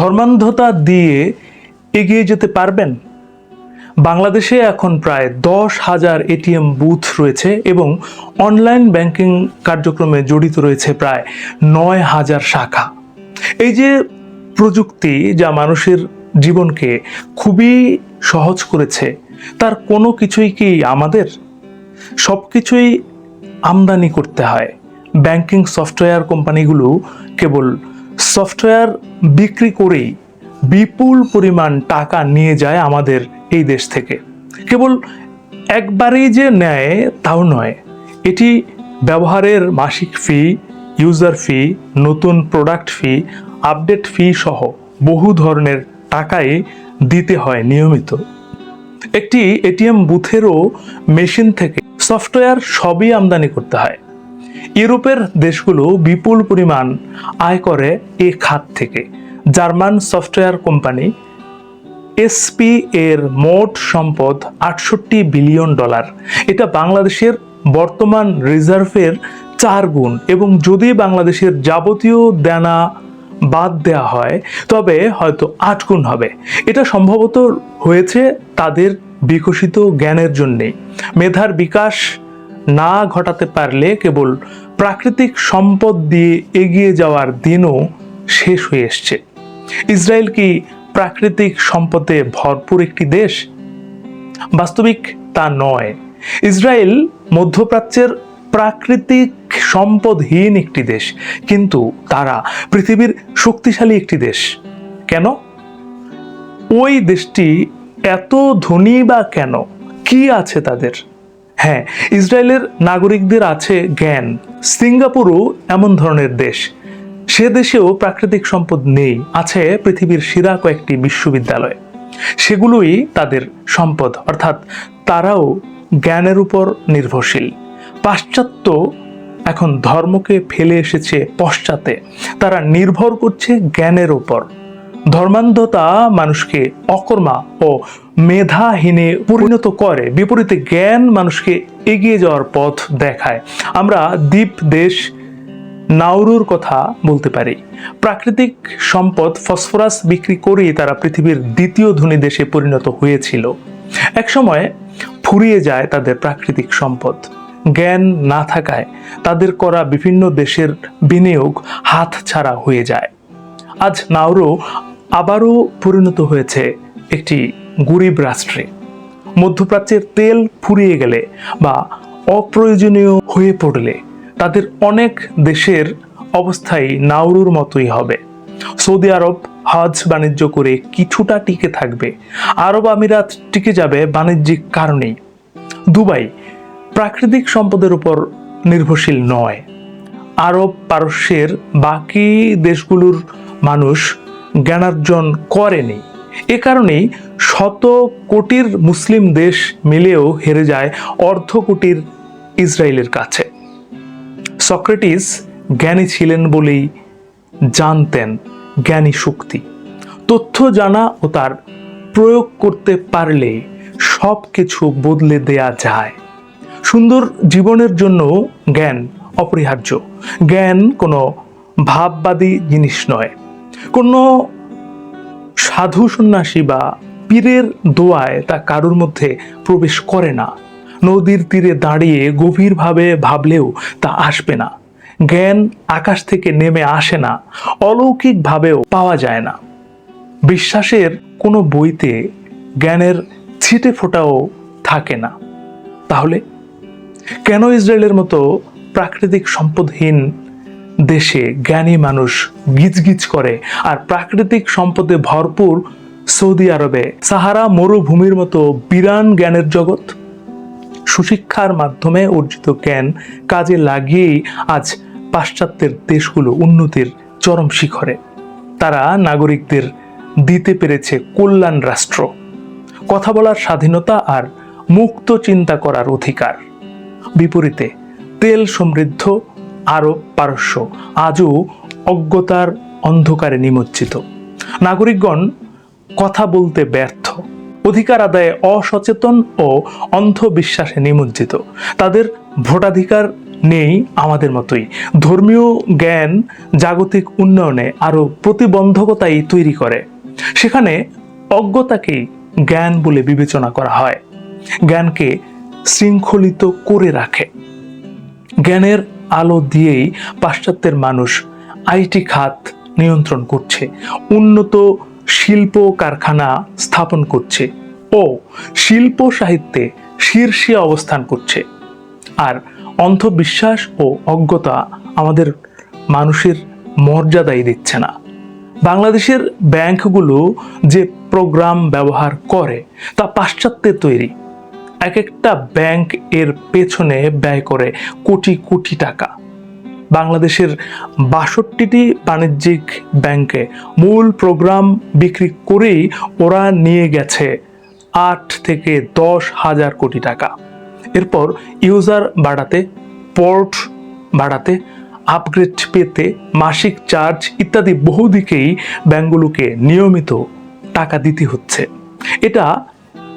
ধর্মান্ধতা দিয়ে এগিয়ে যেতে পারবেন? বাংলাদেশে এখন প্রায় দশ হাজার এটিএম বুথ রয়েছে এবং অনলাইন ব্যাংকিং কার্যক্রমে জড়িত রয়েছে প্রায় নয় হাজার শাখা। এই যে প্রযুক্তি যা মানুষের জীবনকে খুবই সহজ করেছে, তার কোনো কিছুই কি আমাদের? সব কিছুই আমদানি করতে হয়। ব্যাংকিং সফটওয়্যার কোম্পানিগুলো কেবল সফটওয়্যার বিক্রি করেই বিপুল পরিমাণ টাকা নিয়ে যায় আমাদের এই দেশ থেকে। কেবল একবারেই যে নেয় তাও নয়, এটি ব্যবহারের মাসিক ফি ইউজার ফি নতুন প্রোডাক্ট ফি আপডেট ফি সহ বহু ধরনের টাকাই দিতে হয় নিয়মিত। একটি এটিএম বুথেরও মেশিন থেকে সফটওয়্যার সবই আমদানি করতে হয়। ইউরোপের দেশগুলো বিপুল পরিমাণ আয় করে এ খাত থেকে। জার্মান সফটওয়্যার কোম্পানি এসপি এর মোট সম্পদ আটষট্টি বিলিয়ন ডলার। এটা বাংলাদেশের বর্তমান রিজার্ভের চার গুণ এবং যদি বাংলাদেশের যাবতীয় দেনা বাদ দেওয়া হয়, তবে হয়তো আট গুণ হবে। এটা সম্ভবত হয়েছে তাদের বিকশিত জ্ঞানের জন্যেই মেধার বিকাশ না ঘটাতে পারলে কেবল প্রাকৃতিক সম্পদ দিয়ে এগিয়ে যাওয়ার দিনও শেষ হয়ে এসছে। ইসরায়েল কি প্রাকৃতিক সম্পদে ভরপুর একটি দেশ? বাস্তবিক তা নয়। ইসরায়েল মধ্যপ্রাচ্যের প্রাকৃতিক সম্পদহীন একটি দেশ, কিন্তু তারা পৃথিবীর শক্তিশালী একটি দেশ। কেন? ওই দেশটি এত ধনী বা কেন? কি আছে তাদের? হ্যাঁ ইসরায়েলের নাগরিকদের আছে জ্ঞান। সিঙ্গাপুরও এমন ধরনের দেশ। সে দেশেও প্রাকৃতিক সম্পদ নেই, আছে পৃথিবীর সেরা কয়েকটি বিশ্ববিদ্যালয়। সেগুলোই তাদের সম্পদ, অর্থাৎ তারাও জ্ঞানের উপর নির্ভরশীল। পাশ্চাত্য এখন ধর্মকে ফেলে এসেছে পশ্চাতে। তারা নির্ভর করছে জ্ঞানের উপর। ধর্মান্ধতা মানুষকে অকর্মা ও মেধাহীনে পরিণত করে, বিপরীতে জ্ঞান মানুষকে এগিয়ে যাওয়ার পথ দেখায়। আমরা দ্বীপ, দেশ নাউরুর কথা বলতে পারি। প্রাকৃতিক সম্পদ ফসফরাস বিক্রি করেই তারা পৃথিবীর দ্বিতীয় ধনী দেশে পরিণত হয়েছিল। একসময় ফুরিয়ে যায় তাদের প্রাকৃতিক সম্পদ। জ্ঞান না থাকায় তাদের করা বিভিন্ন দেশের বিনিয়োগ হাত ছাড়া হয়ে যায়। আজ নাউরু আবারও পরিণত হয়েছে একটি গরিব রাষ্ট্রে। মধ্যপ্রাচ্যের তেল ফুরিয়ে গেলে বা অপ্রয়োজনীয় হয়ে পড়লে তাদের অনেক দেশের অবস্থাই নাউরুর মতোই হবে। সৌদি আরব হজ বাণিজ্য করে কিছুটা টিকে থাকবে, আরব আমিরাত টিকে যাবে বাণিজ্যিক কারণেই। দুবাই প্রাকৃতিক সম্পদের উপর নির্ভরশীল নয়। আরব পারস্যের বাকি দেশগুলোর মানুষ জ্ঞানার্জন করেনি। এ কারণেই শত কোটির মুসলিম দেশ মিলেও হেরে যায় অর্ধ কোটির ইসরায়েলের কাছে। সক্রেটিস জ্ঞানী ছিলেন বলেই জানতেন জ্ঞানী শক্তি। তথ্য জানা ও তার প্রয়োগ করতে পারলে সব কিছু বদলে দেয়া যায়। সুন্দর জীবনের জন্য জ্ঞান অপরিহার্য। জ্ঞান কোনো ভাববাদী জিনিস নয়। কোনো সাধু সন্ন্যাসী বা পীরের দোয়ায় তা কারুর মধ্যে প্রবেশ করে না। নদীর তীরে দাঁড়িয়ে গভীরভাবে ভাবলেও তা আসবে না। জ্ঞান আকাশ থেকে নেমে আসে না, অলৌকিকভাবেও পাওয়া যায় না। বিশ্বাসের কোনো বইতে জ্ঞানের ছিটে ফোটাও থাকে না। তাহলে কেন ইসরায়েলের মতো প্রাকৃতিক সম্পদহীন দেশে জ্ঞানী মানুষ গিজগিজ করে আর প্রাকৃতিক সম্পদে ভরপুর সৌদি আরবে সাহারা মরুভূমির মতো বিরান জ্ঞানের জগৎ। সুশিক্ষার মাধ্যমে অর্জিত জ্ঞান কাজে লাগিয়েই আজ পাশ্চাত্যের দেশগুলো উন্নতির চরম শিখরে। তারা নাগরিকদের দিতে পেরেছে কল্যাণ রাষ্ট্র। কথা বলার স্বাধীনতা আর মুক্ত চিন্তা করার অধিকার। বিপরীতে তেল সমৃদ্ধ আরব পারস্য। আজও অজ্ঞতার অন্ধকারে নিমজ্জিত। নাগরিকগণ কথা বলতে ব্যর্থ। অধিকার আদায়ে অসচেতন ও অন্ধবিশ্বাসে নিমজ্জিত। তাদের ভোটাধিকার নেই আমাদের মতোই। ধর্মীয় জ্ঞান জাগতিক উন্নয়নে আরও প্রতিবন্ধকতাই তৈরি করে। সেখানে অজ্ঞতাকেই জ্ঞান বলে বিবেচনা করা হয়। জ্ঞানকে শৃঙ্খলিত করে রাখে। জ্ঞানের আলো দিয়েই পাশ্চাত্যের মানুষ আইটি খাত নিয়ন্ত্রণ করছে, উন্নত শিল্প কারখানা স্থাপন করছে ও শিল্প সাহিত্যে শীর্ষে অবস্থান করছে। আর অন্ধবিশ্বাস ও অজ্ঞতা আমাদের মানুষের মর্যাদাই দিচ্ছে না। বাংলাদেশের ব্যাংকগুলো যে প্রোগ্রাম ব্যবহার করে তা পাশ্চাত্যের তৈরি। এক একটা ব্যাংক এর পেছনে ব্যয় করে কোটি কোটি টাকা। বাংলাদেশের বাষট্টিটি বাণিজ্যিক ব্যাংকে মূল প্রোগ্রাম বিক্রি করেই ওরা নিয়ে গেছে আট থেকে দশ হাজার কোটি টাকা। এরপর ইউজার বাড়াতে, পোর্ট বাড়াতে, আপগ্রেড পেতে, মাসিক চার্জ ইত্যাদি বহুদিকেই ব্যাংকগুলোকে নিয়মিত টাকা দিতে হচ্ছে। এটা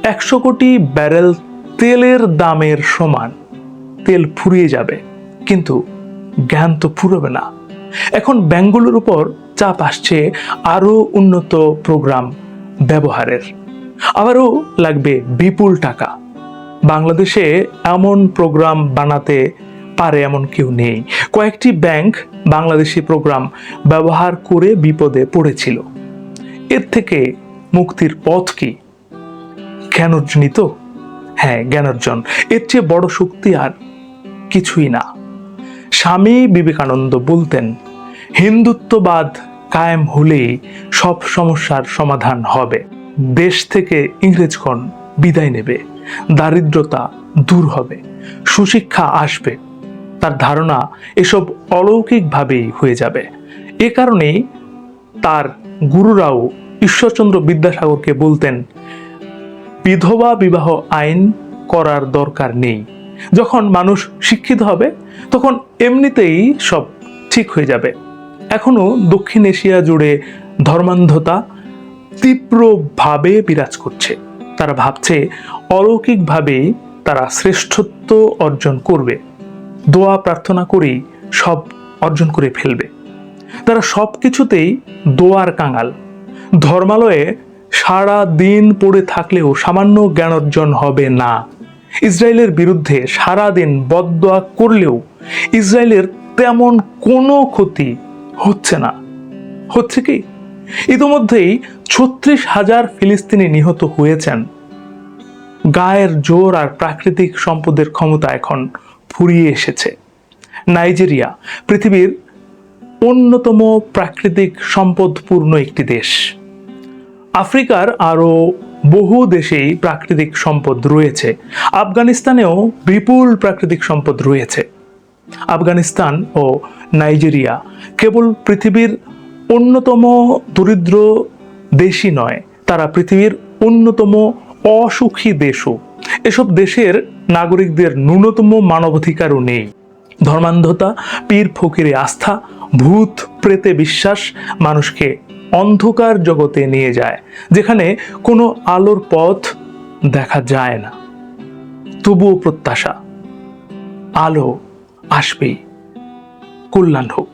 একশো কোটি ব্যারেল তেলের দামের সমান। তেল ফুরিয়ে যাবে, কিন্তু জ্ঞান তো ফুরবে না। এখন ব্যাংকগুলোর উপর চাপ আসছে আরও উন্নত প্রোগ্রাম ব্যবহারের। আবারও লাগবে বিপুল টাকা। বাংলাদেশে এমন প্রোগ্রাম বানাতে পারে এমন কেউ নেই। কয়েকটি ব্যাংক বাংলাদেশি প্রোগ্রাম ব্যবহার করে বিপদে পড়েছিল। এর থেকে মুক্তির পথ কি? জ্ঞান অর্জনই তো হ্যাঁ জ্ঞান অর্জন। এর চেয়ে বড় শক্তি আর কিছুই না। স্বামী বিবেকানন্দ বলতেন, হিন্দুত্ববাদ কায়েম হলেই সব সমস্যার সমাধান হবে। দেশ থেকে ইংরেজগণ বিদায় নেবে, দারিদ্রতা দূর হবে, সুশিক্ষা আসবে। তার ধারণা এসব অলৌকিকভাবেই হয়ে যাবে। এ কারণেই তার গুরুরাও ঈশ্বরচন্দ্র বিদ্যাসাগরকে বলতেন বিধবা বিবাহ আইন করার দরকার নেই। যখন মানুষ শিক্ষিত হবে, তখন এমনিতেই সব ঠিক হয়ে যাবে। এখনও দক্ষিণ এশিয়া জুড়ে ধর্মান্ধতা তীব্রভাবে বিরাজ করছে। তারা ভাবছে অলৌকিকভাবেই তারা শ্রেষ্ঠত্ব অর্জন করবে। দোয়া প্রার্থনা করেই সব অর্জন করে ফেলবে। তারা সব কিছুতেই দোয়ার কাঙাল। ধর্মালয়ে সারা দিন পড়ে থাকলেও সামান্য জ্ঞান অর্জন হবে না। ইসরায়েলের বিরুদ্ধে সারা দিন বদদোয়া করলেও ইসরায়েলের তেমন কোনো ক্ষতি হচ্ছে না। হচ্ছে কি? ইতোমধ্যেই ছত্রিশ হাজার ফিলিস্তিনি নিহত হয়েছেন। গায়ের জোর আর প্রাকৃতিক সম্পদের ক্ষমতা এখন ফুরিয়ে এসেছে। নাইজেরিয়া, পৃথিবীর অন্যতম প্রাকৃতিক সম্পদপূর্ণ একটি দেশ। আফ্রিকার আরও বহু দেশেই প্রাকৃতিক সম্পদ রয়েছে। আফগানিস্তানেও বিপুল প্রাকৃতিক সম্পদ রয়েছে। আফগানিস্তান ও নাইজেরিয়া কেবল পৃথিবীর অন্যতম দরিদ্র দেশই নয়, তারা পৃথিবীর অন্যতম অসুখী দেশও। এসব দেশের নাগরিকদের ন্যূনতম মানবাধিকারও নেই। ধর্মান্ধতা, পীর ফকিরে আস্থা, ভূত, প্রেতে বিশ্বাস, মানুষকে অন্ধকার জগতে নিয়ে যায়, যেখানে কোনো আলোর পথ দেখা যায় না। তবুও প্রত্যাশা, আলো আসবেই, কল্যাণ হোক।